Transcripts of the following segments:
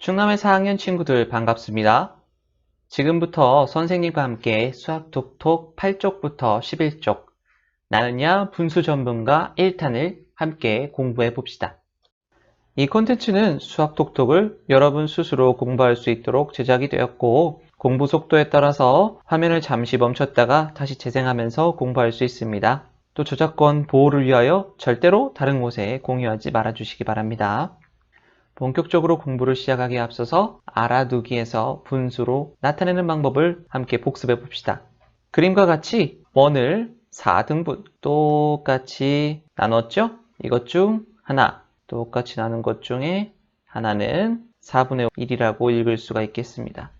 충남의 4학년 친구들 반갑습니다. 지금부터 선생님과 함께 수학 톡톡 8쪽부터 11쪽 나는야 분수 전문가 1탄을 함께 공부해 봅시다. 이 콘텐츠는 수학 톡톡을 여러분 스스로 공부할 수 있도록 제작이 되었고 공부 속도에 따라서 화면을 잠시 멈췄다가 다시 재생하면서 공부할 수 있습니다. 또 저작권 보호를 위하여 절대로 다른 곳에 공유하지 말아 주시기 바랍니다. 본격적으로 공부를 시작하기에 앞서서 알아두기에서 분수로 나타내는 방법을 함께 복습해 봅시다. 그림과 같이 원을 4등분 똑같이 나눴죠? 이것 중 하나 똑같이 나눈 것 중에 하나는 4분의 1이라고 읽을 수가 있겠습니다.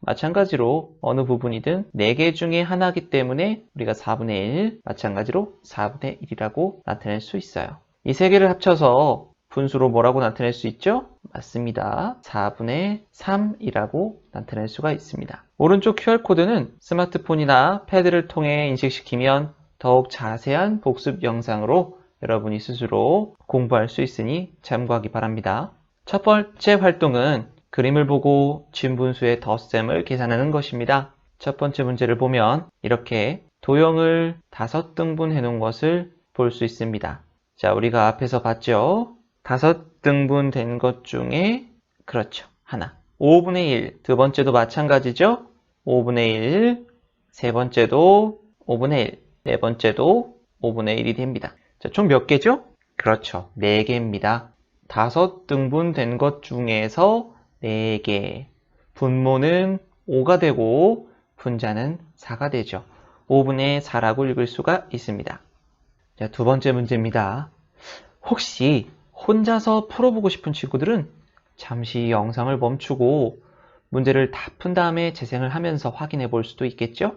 마찬가지로 어느 부분이든 4개 중에 하나이기 때문에 우리가 4분의 1, 마찬가지로 4분의 1이라고 나타낼 수 있어요. 이 세 개를 합쳐서 분수로 뭐라고 나타낼 수 있죠? 맞습니다. 4분의 3이라고 나타낼 수가 있습니다. 오른쪽 QR코드는 스마트폰이나 패드를 통해 인식시키면 더욱 자세한 복습 영상으로 여러분이 스스로 공부할 수 있으니 참고하기 바랍니다. 첫 번째 활동은 그림을 보고 진분수의 덧셈을 계산하는 것입니다. 첫 번째 문제를 보면 이렇게 도형을 다섯 등분 해 놓은 것을 볼 수 있습니다. 자, 우리가 앞에서 봤죠? 다섯 등분 된 것 중에 그렇죠. 하나. 5분의 1. 두 번째도 마찬가지죠? 5분의 1. 세 번째도 5분의 1. 네 번째도 5분의 1이 됩니다. 자, 총 몇 개죠? 그렇죠. 4개입니다. 다섯 등분 된 것 중에서 4개. 분모는 5가 되고 분자는 4가 되죠. 5분의 4라고 읽을 수가 있습니다. 자, 두 번째 문제입니다. 혹시 혼자서 풀어보고 싶은 친구들은 잠시 영상을 멈추고 문제를 다 푼 다음에 재생을 하면서 확인해 볼 수도 있겠죠?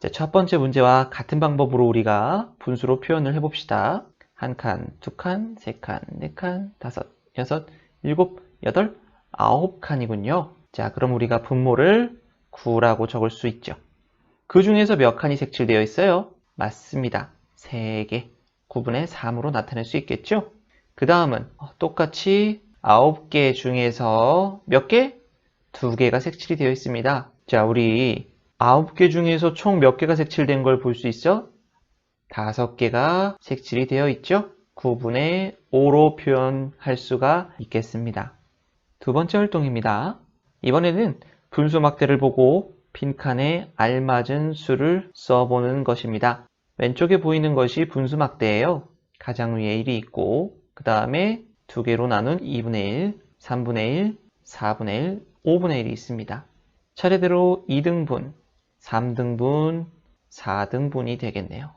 자, 첫 번째 문제와 같은 방법으로 우리가 분수로 표현을 해봅시다. 한 칸, 두 칸, 세 칸, 네 칸, 다섯, 여섯, 일곱, 여덟, 아홉 칸이군요. 자, 그럼 우리가 분모를 9라고 적을 수 있죠. 그 중에서 몇 칸이 색칠되어 있어요? 맞습니다. 3개. 9분의 3으로 나타낼 수 있겠죠? 그 다음은 똑같이 9개 중에서 몇 개? 2개가 색칠이 되어 있습니다. 자, 우리 9개 중에서 총 몇 개가 색칠된 걸 볼 수 있어? 5개가 색칠이 되어 있죠? 9분의 5로 표현할 수가 있겠습니다. 두 번째 활동입니다. 이번에는 분수 막대를 보고 빈칸에 알맞은 수를 써보는 것입니다. 왼쪽에 보이는 것이 분수 막대예요. 가장 위에 1이 있고 그 다음에 두 개로 나눈 2분의 1, 3분의 1, 4분의 1, 5분의 1이 있습니다. 차례대로 2등분, 3등분, 4등분이 되겠네요.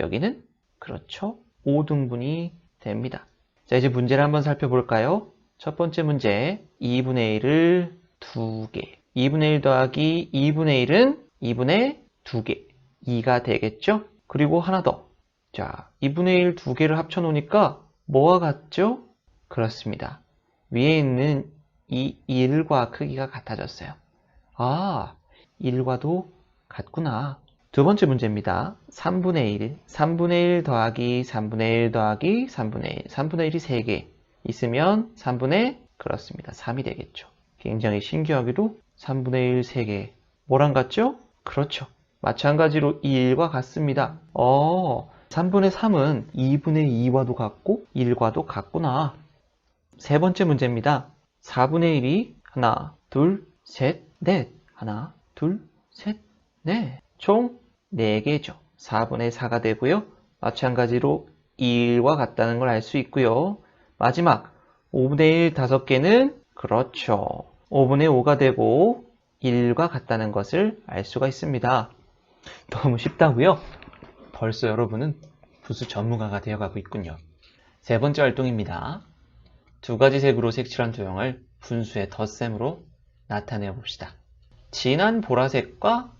여기는 그렇죠. 5등분이 됩니다. 자, 이제 문제를 한번 살펴볼까요? 첫 번째 문제, 2분의 1을 2개. 2분의 1 더하기 2분의 1은 2분의 2개. 2가 되겠죠? 그리고 하나 더. 자, 2분의 1두 개를 합쳐 놓으니까 뭐와 같죠? 그렇습니다. 위에 있는 이 1과 크기가 같아졌어요. 아, 1과도 같구나. 두 번째 문제입니다. 3분의 1. 3분의 1 더하기 3분의 1 더하기 3분의 1. 3분의 1이 3개 있으면 3분의 그렇습니다. 3이 되겠죠. 굉장히 신기하게도 3분의 1 3개. 뭐랑 같죠? 그렇죠. 마찬가지로 이 1과 같습니다. 어, 3분의 3은 2분의 2와도 같고 1과도 같구나. 세 번째 문제입니다. 4분의 1이 하나, 둘, 셋, 넷. 하나, 둘, 셋, 넷. 총 4개죠. 4분의 4가 되고요. 마찬가지로 1과 같다는 걸 알 수 있고요. 마지막 5분의 1 5개는 그렇죠. 5분의 5가 되고 1과 같다는 것을 알 수가 있습니다. 너무 쉽다고요? 벌써 여러분은 부수 전문가가 되어가고 있군요. 세 번째 활동입니다. 두 가지 색으로 색칠한 도형을 분수의 덧셈으로 나타내 봅시다. 진한 보라색과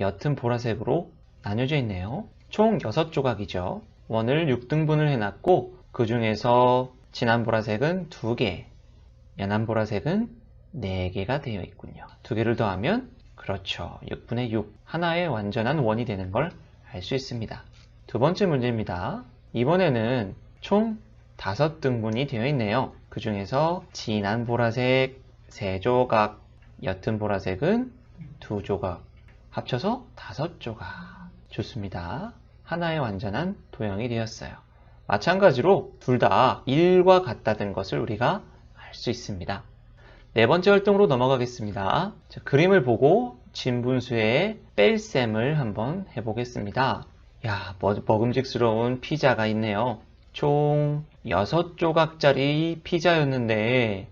옅은 보라색으로 나뉘어져 있네요. 총 6조각이죠. 원을 6등분을 해놨고 그 중에서 진한 보라색은 2개, 연한 보라색은 4개가 되어 있군요. 두 개를 더하면 그렇죠. 6분의 6. 하나의 완전한 원이 되는 걸 알 수 있습니다. 두 번째 문제입니다. 이번에는 총 5등분이 되어 있네요. 그 중에서 진한 보라색 세 조각, 옅은 보라색은 두 조각, 합쳐서 다섯 조각. 좋습니다. 하나의 완전한 도형이 되었어요. 마찬가지로 둘 다 1과 같다는 것을 우리가 알 수 있습니다. 네 번째 활동으로 넘어가겠습니다. 자, 그림을 보고 진분수의 뺄셈을 한번 해보겠습니다. 야, 먹- 먹음직스러운 피자가 있네요. 총 6조각짜리 피자였는데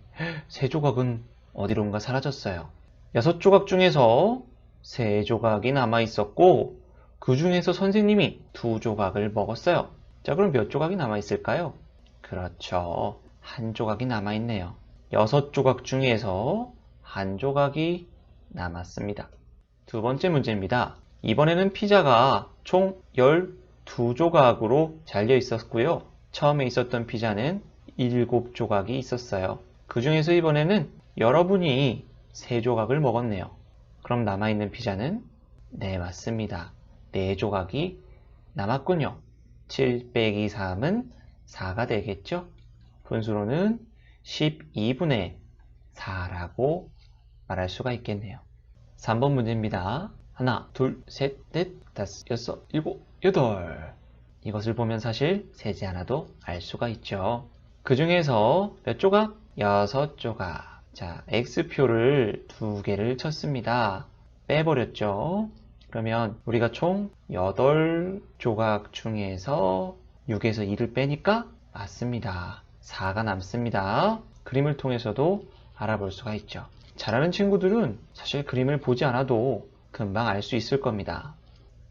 3조각은 어디론가 사라졌어요. 6조각 중에서 3조각이 남아 있었고 그 중에서 선생님이 2조각을 먹었어요. 자, 그럼 몇 조각이 남아 있을까요? 그렇죠. 한 조각이 남아 있네요. 6조각 중에서 한 조각이 남았습니다. 두 번째 문제입니다. 이번에는 피자가 총 12조각으로 잘려 있었고요. 처음에 있었던 피자는 7조각이 있었어요. 그 중에서 이번에는 여러분이 3조각을 먹었네요. 그럼 남아있는 피자는? 네, 맞습니다. 4조각이 남았군요. 7 빼기 3은 4가 되겠죠? 분수로는 12분의 4라고 말할 수가 있겠네요. 3번 문제입니다. 하나, 둘, 셋, 넷, 다섯, 여섯, 일곱, 여덟. 이것을 보면 사실 세지 않아도 알 수가 있죠. 그 중에서 몇 조각? 여섯 조각. 자, X표를 두 개를 쳤습니다. 빼버렸죠. 그러면 우리가 총 8조각 중에서 6에서 2를 빼니까 맞습니다. 4가 남습니다. 그림을 통해서도 알아볼 수가 있죠. 잘하는 친구들은 사실 그림을 보지 않아도 금방 알 수 있을 겁니다.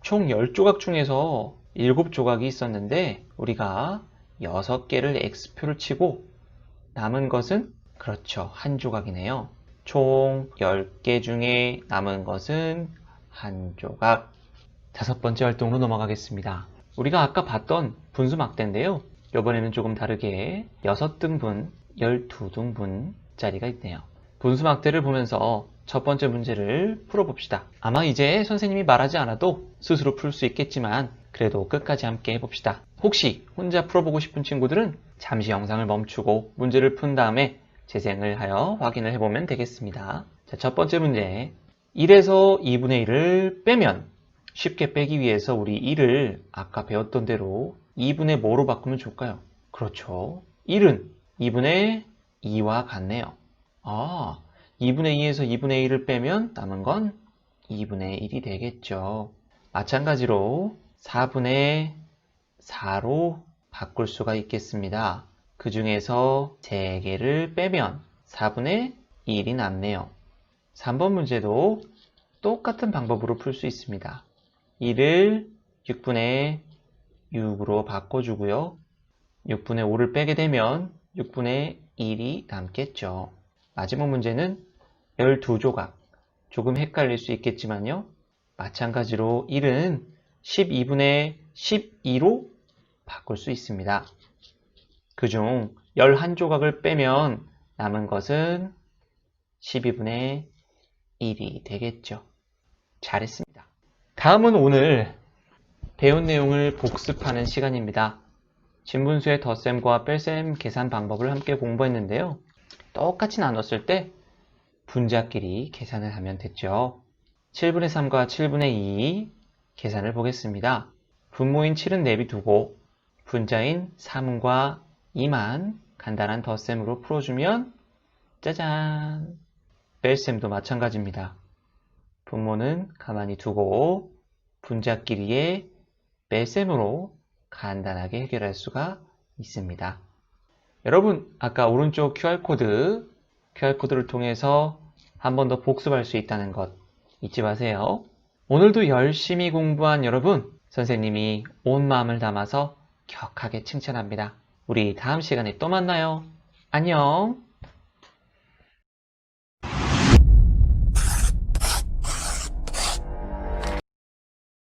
총 10조각 중에서 7조각이 있었는데 우리가 6개를 X표를 치고 남은 것은 그렇죠. 한 조각이네요. 총 10개 중에 남은 것은 한 조각. 다섯 번째 활동으로 넘어가겠습니다. 우리가 아까 봤던 분수 막대인데요. 이번에는 조금 다르게 6등분, 12등분짜리가 있네요. 분수 막대를 보면서 첫 번째 문제를 풀어봅시다. 아마 이제 선생님이 말하지 않아도 스스로 풀 수 있겠지만 그래도 끝까지 함께 해봅시다. 혹시 혼자 풀어보고 싶은 친구들은 잠시 영상을 멈추고 문제를 푼 다음에 재생을 하여 확인을 해보면 되겠습니다. 자, 첫 번째 문제. 1에서 2분의 1을 빼면 쉽게 빼기 위해서 우리 1을 아까 배웠던 대로 2분의 뭐로 바꾸면 좋을까요? 그렇죠. 1은 2분의 2와 같네요. 아, 2분의 2에서 2분의 1을 빼면 남은 건 2분의 1이 되겠죠. 마찬가지로 4분의 4로 바꿀 수가 있겠습니다. 그 중에서 3개를 빼면 4분의 1이 남네요. 3번 문제도 똑같은 방법으로 풀 수 있습니다. 1을 6분의 6으로 바꿔주고요. 6분의 5를 빼게 되면 6분의 1이 남겠죠. 마지막 문제는 12조각. 조금 헷갈릴 수 있겠지만요. 마찬가지로 1은 12분의 12로 바꿀 수 있습니다. 그중 11조각을 빼면 남은 것은 12분의 1이 되겠죠. 잘했습니다. 다음은 오늘 배운 내용을 복습하는 시간입니다. 진분수의 덧셈과 뺄셈 계산 방법을 함께 공부했는데요. 똑같이 나눴을 때 분자끼리 계산을 하면 됐죠. 7분의 3과 7분의 2 계산을 보겠습니다. 분모인 7은 내비두고 분자인 3과 2만 간단한 덧셈으로 풀어주면 짜잔! 뺄셈도 마찬가지입니다. 분모는 가만히 두고 분자끼리의 뺄셈으로 간단하게 해결할 수가 있습니다. 여러분, 아까 오른쪽 QR코드, QR코드를 통해서 한 번 더 복습할 수 있다는 것 잊지 마세요. 오늘도 열심히 공부한 여러분, 선생님이 온 마음을 담아서 격하게 칭찬합니다. 우리 다음 시간에 또 만나요. 안녕!